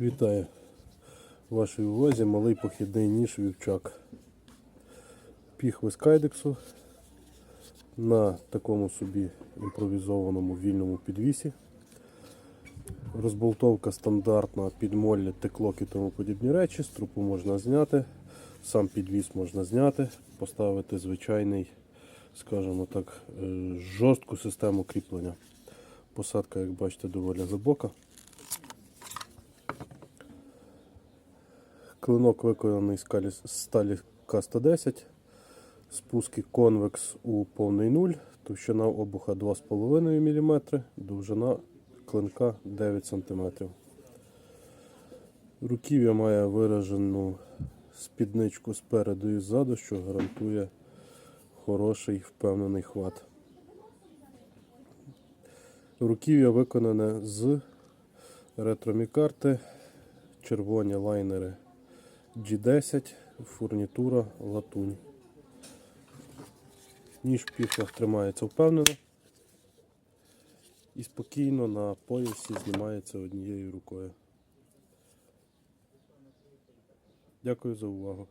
Вітаю в вашій увазі малий похідний ніж вівчак. Піхви з кайдексу на такому собі імпровізованому вільному підвісі. Розболтовка стандартна, підмолля, теклок і тому подібні речі. Струпу можна зняти, сам підвіс можна зняти, поставити звичайний, скажімо так, е, жорстку систему кріплення. Посадка, як бачите, доволі глибока. Клинок виконаний з сталі К110. Спуски конвекс у повний нуль. Товщина обуха 2,5 мм, довжина клинка 9 см. Руків'я має виражену спідничку спереду і ззаду, що гарантує хороший впевнений хват. Руків'я виконане з ретромікарти, червоні лайнери G10, фурнітура латунь. Ніж в піхвах тримається впевнено і спокійно на поясі знімається однією рукою. Дякую за увагу.